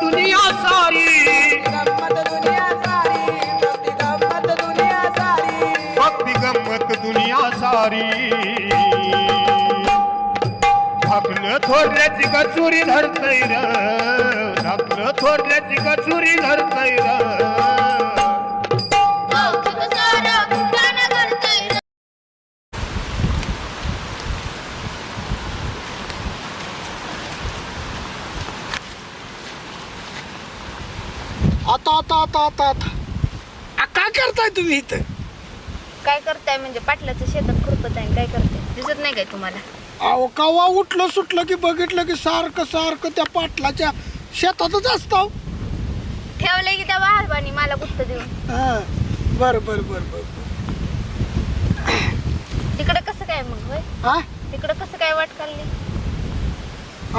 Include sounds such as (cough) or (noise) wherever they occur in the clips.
दुनिया सारी गंमत दुनिया सारी भक्ती गंमत दुनिया सारी भक्ती गंमत दुनिया सारी धाकलं थोरल्याची कचुरी धरतय र. धाकलं थोरल्याची कचुरी धरतय र. आता आता आता आता आ, काय करताय तुम्ही इथं? काय करताय म्हणजे पाटलाच्या शेतात खुरपत आहे काय करताय? दिसत नाही काय तुम्हाला? अहो कवा उठलं सुटलं की बघितलं की सारखं सारखं त्या पाटलाच्या शेतातच असतो. ठेवलंय की त्या वाहरबानी मला गुत्त देऊन. बर बर बर बर. तिकडं कसं काय मग होय? हा? तिकडं कसं काय वाट काढली?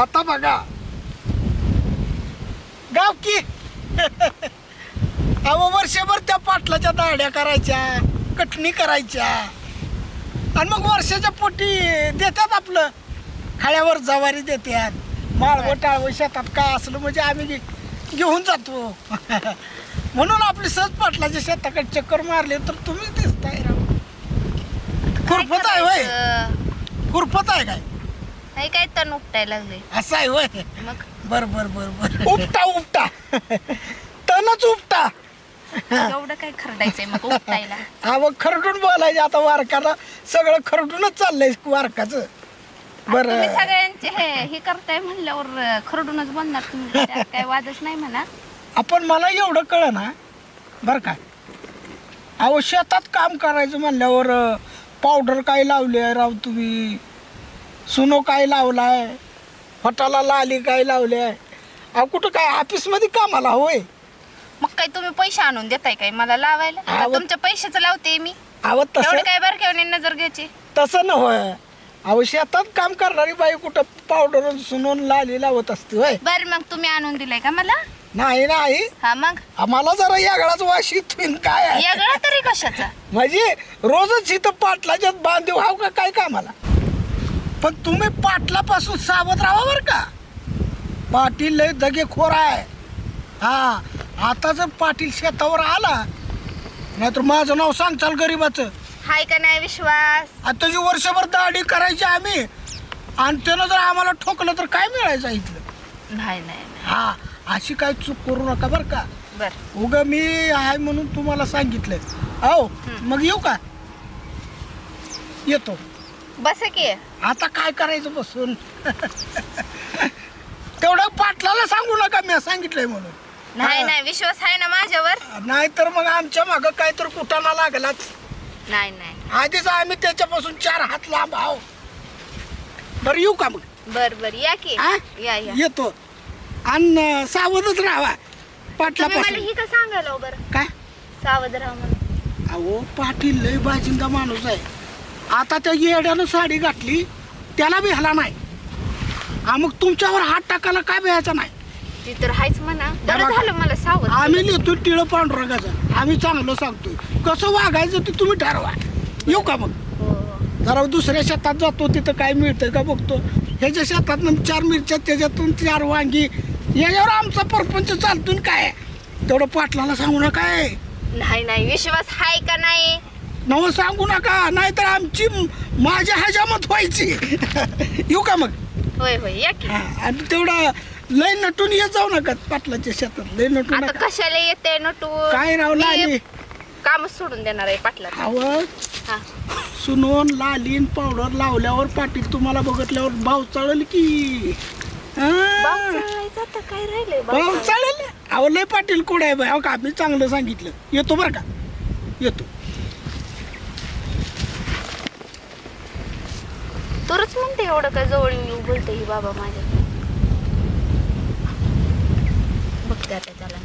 आता बघा. गाव की? (laughs) अहो वर्षभर त्या पाटलाच्या दाड्या करायच्या कटणी करायच्या. आणि मग वर्षाच्या पोटी देतात आपलं. खाळ्यावर जवारी देतात. माळवं टाळवं शेतात काय असलं म्हणजे आम्ही घेऊन जातो. (laughs) म्हणून आपली सहज पाटलाच्या शेताकडे चक्कर मारले तर तुम्ही दिसताय खुरपत आहे वय? खुरपत आहे काय? नाही काय तण उपटायला लागले. असं आहे वय मग? बर बर बर बर. उपटा उपटा. (laughs) तनच उपटा. एवढं काय खरडायचंय मग उपटायला? (laughs) हा मग खरडून बोलायचे आता वारकाला सगळं खरडूनच चाललंय वारकाच. बर. तुम्ही सगळ्यांचे हे हे करताय म्हणल्यावर खरडूनच बोलणार तुम्ही. त्यात काय वादच नाही म्हणा. आपण मला एवढं कळ ना बर का. अहो शेतात काम करायचं म्हणल्यावर पावडर काय लावली आहे राव तुम्ही? सुनो काय लावलाय? फटाला लाली काय लावली आहे? अहो कुठं काय ऑफिसमध्ये कामाला होय? काय तुम्ही पैसे आणून देताय काय मला लावायला? का तुमच्या पैशाचं लावते मी? अहो तसं? काय बरं केवणे नजर घ्यायची? तसं न होय. अहो शेतात काम करणारी बाई कुठं पावडर सुनून लाली लावत असते होय. बर मग तुम्ही आणून दिलाय का मला? नाही नाही. हा मग? आम्हाला जरा यागळाच वाशी येतोय काय आहे? वेगळा तरी कशाचा? म्हणजे रोजच इथं पाटलाच्यात बांधीव हाव का काय कामाला? पण तुम्ही पाटलापासून सावध राहा बरं का? पाटील लय दगेखोर आहे. हा आता जर पाटील शेतावर आला नाहीतर माझं नाव सांगचाल गरीबाचं. हाय का नाही विश्वास? आता त्याची वर्षभर दाढी करायची आम्ही. आणि त्यानं जर आम्हाला ठोकलं तर काय मिळायचं इथलं? नाही नाही नाही. हा अशी काय चूक करू नका बरं का. बर. उग मी आहे म्हणून तुम्हाला सांगितलंय अहो मग येऊ का? येतो. बस की. आता काय करायचं बसून? (laughs) तेवढं पाटलाला सांगू नका मी सांगितलंय म्हणून. नाही. नाही विश्वास आहे ना माझ्यावर? नाहीतर मग आमच्या मागं काय तर कुटाणा लागलाच. नाही नाही. आधीच आम्ही त्याच्यापासून चार हात लांब आहो. बरं येऊ का मग? बर बर या की. हा? या या. येतो. आणि सावधच राहावा तुम्ही मला पाटलापासून ही का सांगायला हो बरं. काय? सावध राहा म्हणून. अहो पाटील लय बाजिंदा माणूस आहे. आता त्या येड्यानं साडी घातली त्याला बी ह्याला नाही. हा मग तुमच्यावर हात टाकायला काय भ्यायचा नाही? ती तर हायच म्हणा. बरं. झालं मला सावध. आम्ही लिहितो टिळ पांडुरंगाचा. आम्ही चांगलं सांगतोय. कसं वागायचं ते तुम्ही ठरवा. येऊ का मग? हो. जरा दुसऱ्या शेतात जातो तिथं काय मिळतंय का बघतो. ह्याच्या शेतात चार मिरच्या त्याच्यातून चार वांगी. याच्यावर आमचा परपंच चालतून काय? तेवढं पाटलाला सांगू नका काय नाही नाही. विश्वास हाय का नाही? नव सांगू नका. नाहीतर आमची माझ्या हजामत व्हायची. (laughs) येऊ का मग? होय होय. या की. हा, आणि तेवढा लय नटून ये जाऊ नका पाटलाच्या शेतात लय नटून आता कशाला येते नटून? काय राव लाली? काम सोडून देणार आहे पाटला अव सुनून लालीन पावडर लावल्यावर पाटील तुम्हाला बघितल्यावर भाव चळल की? काय भाव चळल? अहो लय पाटील कोण आहे बाई? अहो का मी चांगलं सांगितलं. येतो बर का? येतो. तरच म्हणते एवढं काय जवळ बोलते ही बाबा माझ्या बघते आता त्याला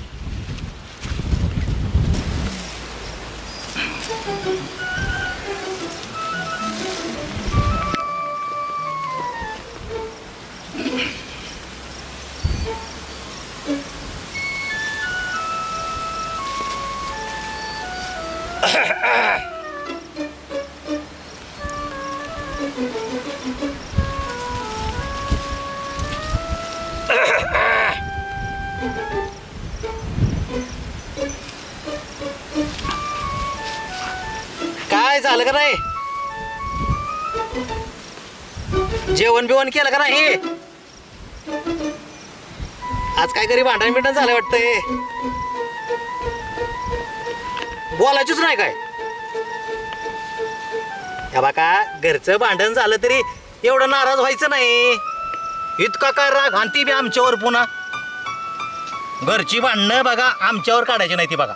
मी. आलं का नाही? जेवण बिवण केलं का नाही? आज काय तरी भांडण बिंडण झालं वाटतंय. बोलायचीच नाही काय? या बाका घरचं भांडण झालं तरी एवढं नाराज व्हायचं नाही. इतका काय राग हांती ती बी आमच्यावर पुन्हा. घरची भांडणं बघा आमच्यावर काढायची नाही ती बघा.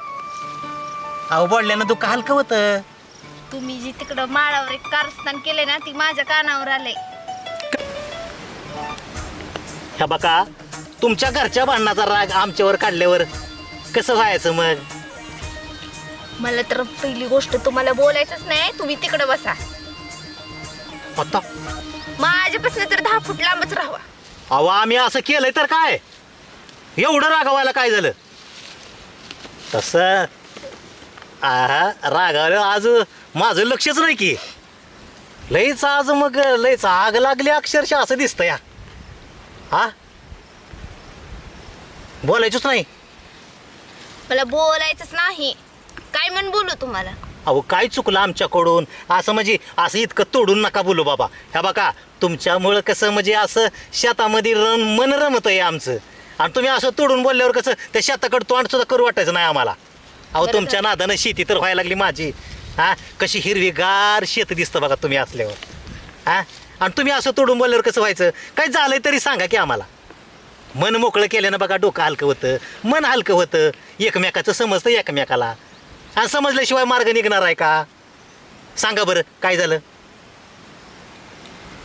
अहो बोलल्यानं दुःख हलकं होतं. तुम्ही जी तिकडं माळावर एक कारस्थान केले ना ती माझ्या कानावर आले ह्या बघा तुमच्या घरच्या भांडणाचा राग आमच्यावर काढल्यावर कसं व्हायचं मग? मला तर पहिली गोष्ट तुम्हाला बोलायचंच नाही तुम्ही तिकडे बसा. आता? माझ्यापासून तर दहा फूट लांबच राहावा. अहो आम्ही असं केलंय तर काय? एवढं रागावायला काय झालं? तसं आ रागावलं आज माझं लक्षच नाही की. लईच आज मग लईच आग लागली अक्षरशः असं दिसतं या हा? बोलायचंच नाही. मला बोलायचंच नाही. काय म्हण बोलू तुम्हाला? अहो काय चुकलं आमच्याकडून? असं म्हणजे असं इतकं तोडून नका बोलू बाबा. ह्या बघा तुमच्यामुळं कसं म्हणजे असं शेतामध्ये रन मन रमत आहे आमचं. आणि तुम्ही असं तोडून बोलल्यावर कसं त्या शेताकडं तोंड सुद्धा करू वाटायचं नाही आम्हाला. अहो बरं तुमच्या नादानं शेती तर व्हायला लागली माझी. हा? कशी हिरवीगार शेत दिसतं बघा तुम्ही असल्यावर. हा? आणि तुम्ही असं तोडून बोलल्यावर कसं व्हायचं? काय झालंय तरी सांगा की आम्हाला. मन मोकळं केल्यानं बघा डोकं हलकं होतं मन हलकं होतं. एकमेकाचं समजतं एकमेकाला. आणि समजल्याशिवाय मार्ग निघणार आहे का? सांगा बरं काय झालं?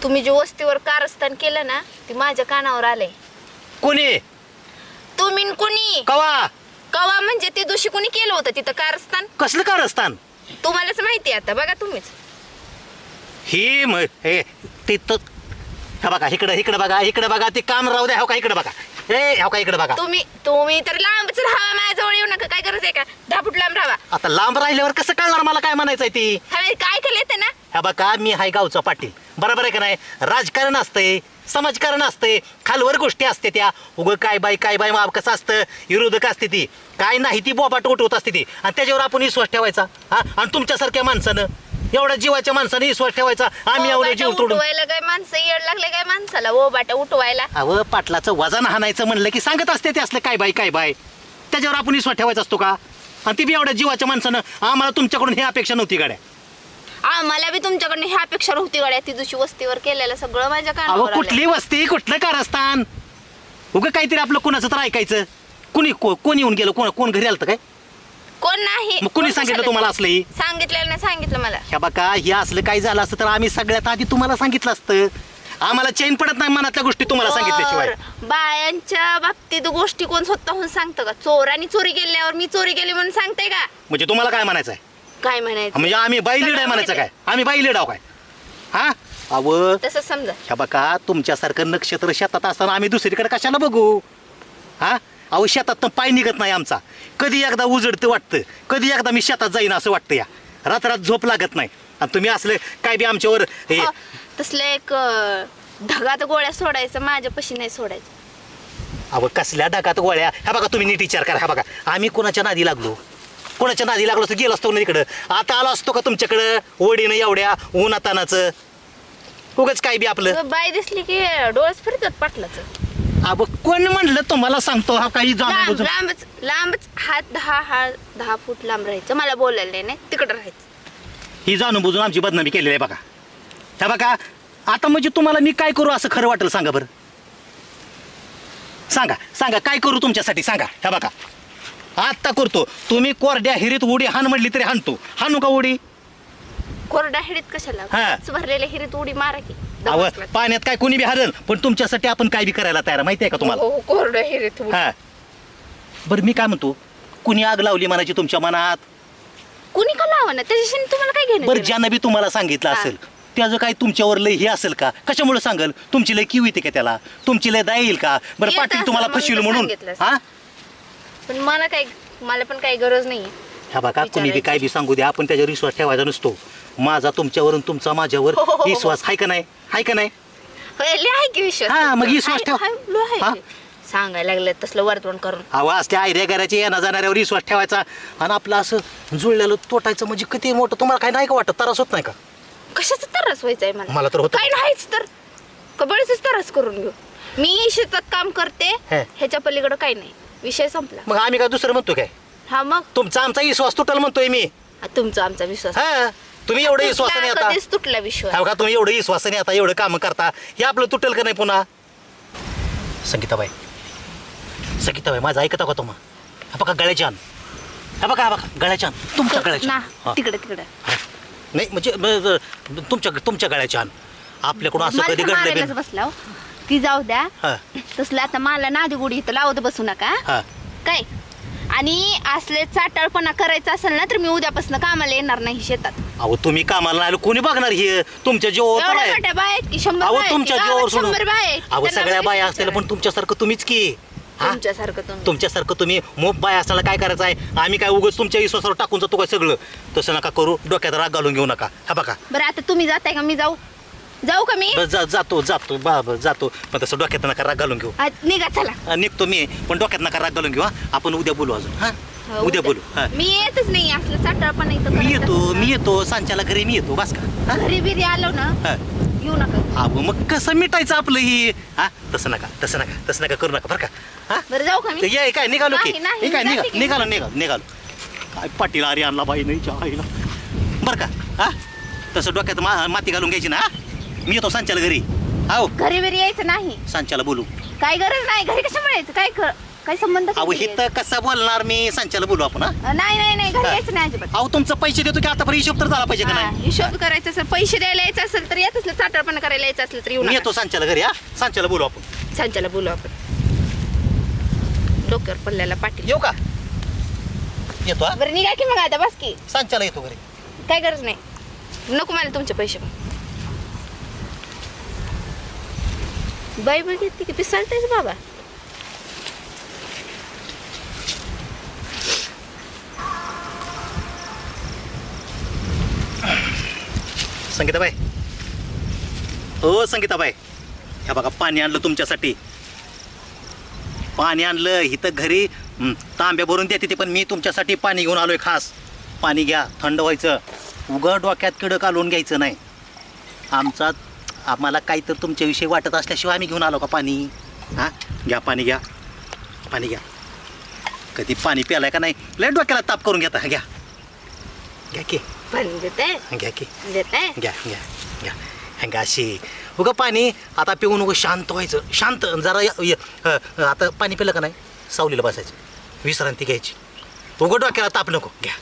तुम्ही जे वस्तीवर कारस्थान केलं ना ते माझ्या कानावर आलंय. कोणी? तुम्ही न कोणी? कवा? कवा म्हणजे ते दिवशी कोणी केलं होतं तिथं कारस्थान? कसलं कारस्थान? तुम्हालाच माहिती आहे आता बघा तुम्हीच. ही म हे ते हा बघा इकडं इकडं बघा इकडं बघा ते काम राहू द्या हो का इकडं बघा. ए हो का इकडं बघा. तुम्ही तुम्ही तर लांबच राहा माझ्याजवळ येऊ नका काय गरज आहे का? फूट लांब राहा. आता लांब राहिल्यावर कसं कळणार मला काय म्हणायचंय ती? हवे काय केलं येते ना? ह्या बघा मी हाय गावचा पाटील. बरोबर आहे का नाही? राजकारण असतंय समाजकारण असतंय खालवर गोष्टी असते त्या. उगं काय बाई काय बाई माप कसं असतं? विरोधक असते ती. काय नाही ती बोबाट उठवत असते ती. आणि त्याच्यावर आपण विश्वास ठेवायचा हा? आणि तुमच्यासारख्या माणसानं एवढ्या जीवाच्या माणसाने विश्वास ठेवायचा आम्ही एवढे जीव तोडून. उठवायला काय माणसं? येड लागले काय माणसाला ओ बाटा उठवायला? अव पाटलाचं वजन हाणायचं म्हणलं की सांगत असते ते असलं काय बाई काय बाय त्याच्यावर आपण विश्वास ठेवायचा असतो का? आणि ती बी एवढ्या जीवाच्या माणसानं आम्हाला तुमच्याकडून ही अपेक्षा नव्हती गाड्या. आम्हाला बी तुमच्याकडनं ह्या अपेक्षा होती गड्या. ती दिवशी वस्तीवर केलेलं सगळं माझ्या अहो कानावर. कुठली वस्ती? कुठलं कारस्थान? उगं काहीतरी आपलं कुणाचं तर ऐकायचं. कुणी को- कोण येऊन गेलं? कोण कोण घरी आलं काय? कोण नाही. मग कुणी कोण सांगितलं कशाला? तुम्हाला असलं हे? सांगितलेलं नाही सांगितलं मला. ह्या बघा हे असलं काय झालं असतं तर आम्ही सगळ्यात आधी तुम्हाला सांगितलं असतं. आम्हाला चैन पडत नाही मनातल्या गोष्टी तुम्हाला सांगितल्याशिवाय. बरं, बायांच्या बाबतीत गोष्टी कोण स्वतःहून सांगतं का? चोरानी चोरी केल्यावर मी चोरी केली म्हणून सांगते का? म्हणजे तुम्हाला काय म्हणायचं आहे काय म्हणायचं? म्हणजे आम्ही बाई लीड आहे म्हणायचं काय? आम्ही बाई लीड आहो काय? हा? अव. तसं समजा. ह्या बघा तुमच्यासारखं नक्षत्र शेतात असताना आम्ही दुसरीकडे कशाला बघू? हा? अहो शेतात पाय निघत नाही आमचा. कधी एकदा उजडतं वाटतं. कधी एकदा मी शेतात जाईन असं वाटतं या. रात्रात झोप लागत नाही. आणि तुम्ही असले काय बी आमच्यावर हे हो, तसलं एक अं, ढगात गोळ्या सोडायचं माझ्या पशी नाही सोडायचं. अहो कसल्या ढगात गोळ्या? ह्या बघा तुम्ही नीट विचार करा. ह्या बघा आम्ही कोणाच्या नादी लागलो? कोणाच्या नादी लागलो तर गेलो असतो ना इकडं आता आलो असतो का तुमच्याकडं? ओढीनं एवढ्या उन्हातानाचं. उगाच काय बी आपलं? बाई दिसली की डोळस फिरतात पाटलाचं. अहो कोण म्हणलं तुम्हाला सांगतो हा काही लांब लांबच लांबच हात दहा हात दहा फूट लांब राहायचं. मला बोलायला नाही तिकडं राहायचं. ही जाणून बुजून आमची बदनामी केलेली आहे बघा. ह्या बघा आता म्हणजे तुम्हाला मी काय करू असं खरं वाटेल सांगा बरं? सांगा सांगा काय करू तुमच्यासाठी? सांगा ह्या बघा. आत्ता करतो. तुम्ही कोरड्या हिरीत उडी हाण म्हणली तरी हाणतो. हाणू का उडी? कोरडा हिडीत कशाला? हा. हिरीत उडी मारा की. अहो. पाण्यात काय कोणी बी हरल पण तुमच्यासाठी आपण काय बी करायला तयार आहे, माहिती आहे का तुम्हाला? हो, हो, कोरडं हे रे तू हा. बरं मी काय म्हणतो? कुणी आग लावली म्हणायची तुमच्या मनात? कुणी का लावा ना? त्याच्याशी तुम्हाला काय घेणं बरं देणं? ज्यानं बी तुम्हाला सांगितलं हा. असेल त्याचं काय तुमच्यावर लय हे असेल का? कशामुळे सांगल? तुमची लय किव येते का त्याला? तुमची लय दया येईल का? बरं येत पाटील असेल तुम्हाला म्हणून फसविल तर म्हणून. सांगितलं असेल. हा पण मला काय मला पण काही गरज नाही ह्या बघा कुणी बी. काय बी सांगू द्या आपण त्याच्यावर विश्वास ठेवायचा नसतो माझा तुमच्यावर आणि तुमचा माझ्यावर हो, हो, हो, हो. विश्वास आहे का नाही आहे का नाही आहे की विश्वास हा, मग विश्वास ठेव. हाय, लो आहे हा? की. सांगायला लागलं तसलं वर्तवण करून अहो असल्या आयडिया करायची येणं जाणाऱ्यावर विश्वास ठेवायचा आणि आपलं असं जुळलेलं तोटायचं म्हणजे किती मोठं तुम्हाला काय नाही का वाटत त्रास होत नाही का कशाच त्रास व्हायचाय मला मला तर होतं. काय नाहीच तर कबळच त्रास करून घेऊ मी शेतात काम करते हे. ह्याच्या पलीकडे काही नाही विषय संपला. मग आम्ही काय दुसरं म्हणतो काय? हा मग? तुमचा आमचा विश्वास तुटल म्हणतोय मी. हा, तुमचा आमचा विश्वास. हा तुम्ही एवढं विश्वासाने तुटला, आता कधीच तुटला विश्वास. हो का तुम्ही एवढं विश्वासाने आता एवढं काम करता. हे आपलं तुटेल का नाही पुन्हा? संगीताबाई. संगीताबाई माझं ऐकता का तुम्हा? हा बघा गळ्याच्या आण हा बघा हा बघा गळ्याच्या आण तुमच्या गळ्याच्या ना. हा. तिकडे तिकडे. नाही म्हणजे तुमच्या तुमच्या गळ्याच्या आण आपल्याकडून असं मला कधी तर घडलं मारायलाच बसला हो. ती जाऊ द्या. हा. तसलं आता मला नादी गुडी इथं लावत बसू नका. हा. काय? आणि असले चाटाळपणा करायचा असेल ना तर मी उद्यापासून कामाला येणार नाही शेतात. अहो तुम्ही कामाला नाही आलो कोणी बघणार हे? तुमच्या जीवावर तर एवढ्या आहे मोठ्या बाया आहेत की शंभर अहो बाया आहेत की? तुमच्या गावात जीवावर सोडून. शंभर बाया आहेत की? अहो त्यांना सगळ्या बाया विचारा. असलेलं पण तुमच्यासारखं तुम्हीच की. हा? तुमच्यासारखं तुम्ही. तुमच्यासारखं तुम्ही. मोप बाय असताना काय करायचं आहे? आम्ही काय उगाच तुमच्या विश्वासावर टाकून जातो काय सगळं? तसं नका करू. डोक्यात राग घालून घेऊ नका. हा बघा. बरं आता तुम्ही जाताय का? मी जाऊ. जाऊ का मी? बस जा- जातो जातो बा बा- जातो. पण तसं डोक्यात नका राग घालून घेऊ. आ, निघा चला. निघतो मी पण डोक्यात नका राग घालून घेऊ हा. आपण उद्या बोलू अजून हा. हो, उद्या बोलू हा. मी येतच नाही असलं चाटाळपणा इथं मी करायचं. येतो मी येतो सांच्याला घरी मी येतो बस का हा? घरी बिरी आलो ना हा. येऊ नका. अहो मग कसं मिटायचं आपलं ही? हा तसं नका तसं नका तसं नका करू नका बरं का हा. बरं जाऊ का ते मी ये काय निघालो की नाही, नाही, हे काय जाते निघा की. निघालो निघालो निघालो. काय पाटील अरे आणला बाई नाही आईला बरं का हा. तसं डोक्यात मा माती घालून घ्यायची ना हा? मी येतो सांच्याला घरी. हो घरी बिरी यायचं नाही. सांच्याला बोलू. काय गरज नाही. घरी कशामुळे यायचं? काय क- काय संबंध अहो काय हे तर कसं बोलणार मी? सांच्याला बोलू आपण हा? नाही नाही नाही. घरी. यायचं नाही अजिबात. अहो तुमचं पैसे देतो की आतापर्यंत हिशोब तर झाला पाहिजे का हा, नाही हिशोब करायचा असेल पैसे द्यायला यायचं असेल तर येत असलं चाटाळपणा करायला यायचं असलं तर येऊ मी नका. येतो सांच्याला घरी हा? सांच्याला बोलू आपण. सांच्याला बोलू आपण. डोक्यावर पडलेला पाटील. येऊ का? येतो हा? बरं निघा की मग आता बस की. सांच्याला येतो घरी. काय गरज नाही. नको मला तुमचे पैसे. पण बाई बाई की पिसाळतेच बाबा? संगीताबाई. हो संगीताबाई. ह्या बघा पाणी आणलं तुमच्यासाठी. पाणी आणलं इथं घरी तांब्या भरून देते ते पण मी तुमच्यासाठी पाणी घेऊन आलोय खास. पाणी घ्या थंड व्हायचं. उघड डोक्यात किडक घालून घ्यायचं नाही. आमचा आम्हाला काही तर तुमच्याविषयी वाटत असल्याशिवाय आम्ही घेऊन आलो का पाणी? हां? घ्या पाणी घ्या. पाणी घ्या. कधी पाणी प्यालाय का नाही? लय डोक्याला ताप करून घेता. घ्या. घ्या की. पण देते. घ्या की. देते. घ्या घ्या घ्या. हंगा अशी. उगं पाणी आता पिऊन उगं शांत व्हायचं. शांत. जरा य- अ, आता पाणी पिलं का नाही? सावलीला बसायचं. विश्रांती घ्यायची. उगं डोक्याला ताप नको. घ्या.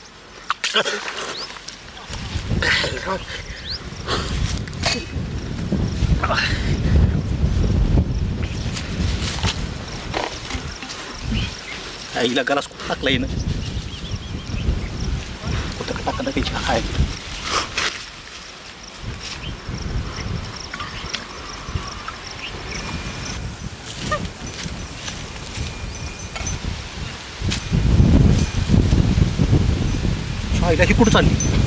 आईला गलास कुठं टाकला ना कुठं का त्याची हाय आईला ही कुठं चालली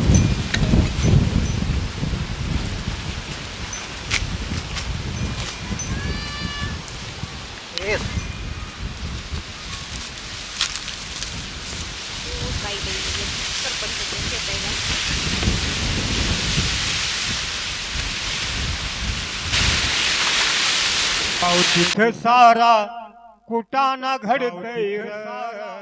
अहो तिथं सारा कुटाना घडतय सारा